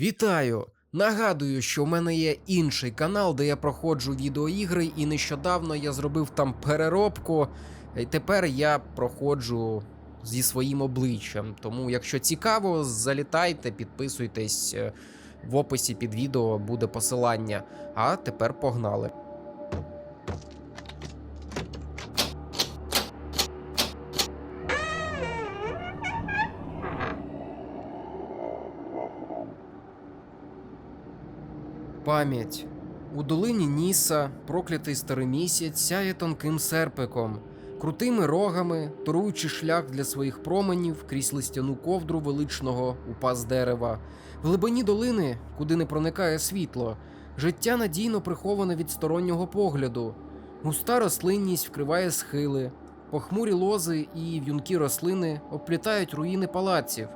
Вітаю! Нагадую, що в мене є інший канал, де я проходжу відеоігри, і нещодавно я зробив там переробку. І тепер я проходжу зі своїм обличчям. Тому, якщо цікаво, залітайте, підписуйтесь. е, В описі під відео буде посилання. А тепер погнали. Пам'ять. У долині Ніса проклятий старий місяць сяє тонким серпиком, крутими рогами, торуючи шлях для своїх променів крізь листяну ковдру величного упас дерева. В глибині долини, куди не проникає світло, життя надійно приховане від стороннього погляду. Густа рослинність вкриває схили, похмурі лози і в'юнкі рослини обплітають руїни палаців.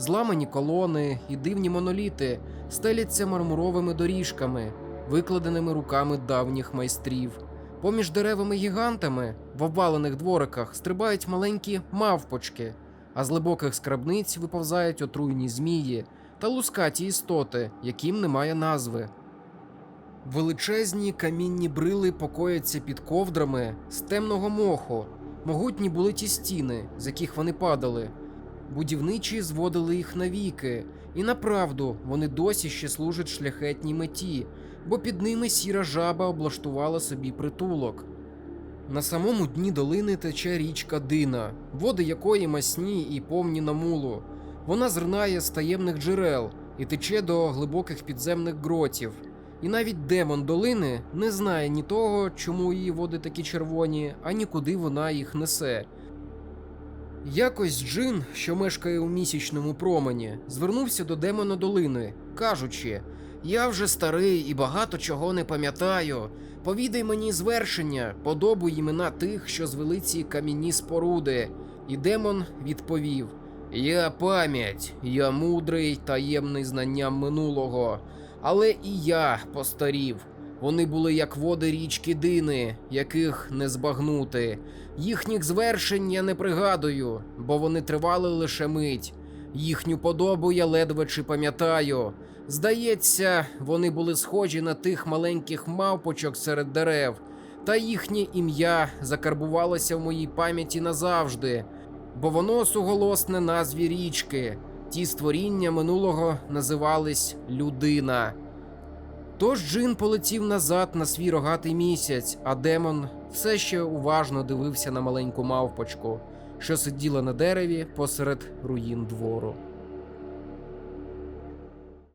Зламані колони і дивні моноліти стеляться мармуровими доріжками, викладеними руками давніх майстрів. Поміж деревами гігантами в обвалених двориках стрибають маленькі мавпочки, а з глибоких скрабниць виповзають отруйні змії та лускаті істоти, яким немає назви. Величезні камінні брили покояться під ковдрами з темного моху, могутні були ті стіни, з яких вони падали. Будівничі зводили їх навіки, і направду вони досі ще служать шляхетній меті, бо під ними сіра жаба облаштувала собі притулок. На самому дні долини тече річка Дина, води якої масні і повні на мулу. Вона зринає з таємних джерел і тече до глибоких підземних гротів. І навіть демон долини не знає ні того, чому її води такі червоні, ані куди вона їх несе. Якось Джин, що мешкає у місячному промені, звернувся до демона долини, кажучи: Я вже старий і багато чого не пам'ятаю. Повідай мені звершення, подобу імена тих, що звели ці кам'яні споруди. І демон відповів: Я пам'ять, я мудрий, таємний знанням минулого, але і я постарів. Вони були як води річки Дини, яких не збагнути. Їхніх звершень я не пригадую, бо вони тривали лише мить. Їхню подобу я ледве чи пам'ятаю. Здається, вони були схожі на тих маленьких мавпочок серед дерев, та їхнє ім'я закарбувалося в моїй пам'яті назавжди, бо воно суголосне назві річки. Ті створіння минулого називались людина. Тож Джин полетів назад на свій рогатий місяць, а демон все ще уважно дивився на маленьку мавпочку, що сиділа на дереві посеред руїн двору.